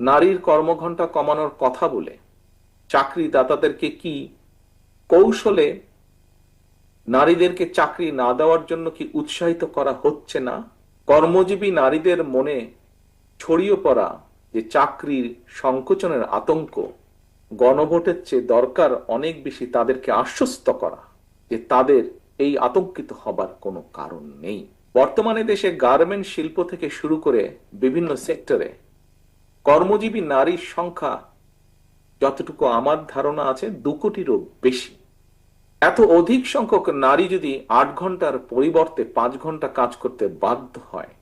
নারীর কর্মঘণ্টা কমানোর কথা বলে চাকরিদাতাদেরকে কি কৌশলে নারীদেরকে চাকরি না দেওয়ার জন্য কি উৎসাহিত করা হচ্ছে না? কর্মজীবী নারীদের মনে ছড়িয়ে পড়া যে চাকরির সংকোচনের আতঙ্ক, গণভোটের চেয়ে দরকার অনেক বেশি তাদেরকে আশ্বস্ত করা, যে তাদের এই আতঙ্কিত হবার কোনো কারণ নেই। বর্তমানে দেশে গার্মেন্ট শিল্প থেকে শুরু করে বিভিন্ন সেক্টরে কর্মজীবী নারীর সংখ্যা যতটুকু আমার ধারণা আছে, দু কোটিরও বেশি। এত অধিক সংখ্যক নারী যদি আট ঘণ্টার পরিবর্তে পাঁচ ঘণ্টা কাজ করতে বাধ্য হয়,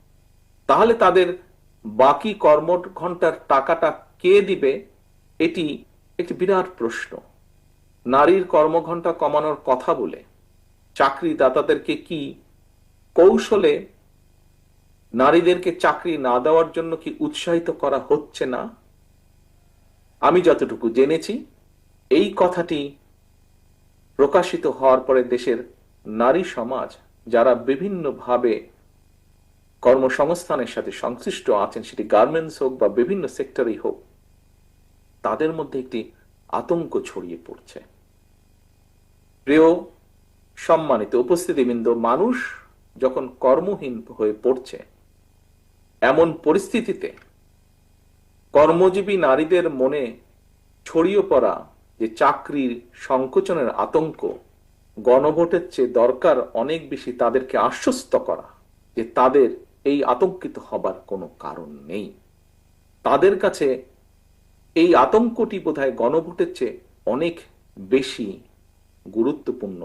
তাহলে তাদের বাকি কর্ম ঘণ্টার টাকাটা কে দিবে, এটি একটি বিরাট প্রশ্ন। নারীর কর্মঘণ্টা কমানোর কথা বলে, চাকরিদাতাদেরকে কি কৌশলে নারীদেরকে চাকরি না দেওয়ার জন্য কি উৎসাহিত করা হচ্ছে না? আমি যতটুকু জেনেছি, এই কথাটি প্রকাশিত হওয়ার পরে দেশের নারী সমাজ, যারা বিভিন্নভাবে কর্মসংস্থানের সাথে সংশ্লিষ্ট আছেন, সেটি গার্মেন্টস হোক বা বিভিন্ন সেক্টরেই হোক, তাদের মধ্যে একটি আতঙ্ক ছড়িয়ে পড়ছে। প্রিয় সম্মানিত উপস্থিতিবৃন্দ, মানুষ যখন কর্মহীন হয়ে পড়ছে এমন পরিস্থিতিতে কর্মজীবী নারীদের মনে ছড়িয়ে পড়া যে চাকরির সংকোচনের আতঙ্ক, গণভোটের চেয়ে দরকার অনেক বেশি তাদেরকে আশ্বস্ত করা যে তাদের এই আতঙ্কিত হবার কোনো কারণ নেই। তাদের কাছে এই আতঙ্কটি বোধহয় গণভোটের চেয়ে অনেক বেশি গুরুত্বপূর্ণ।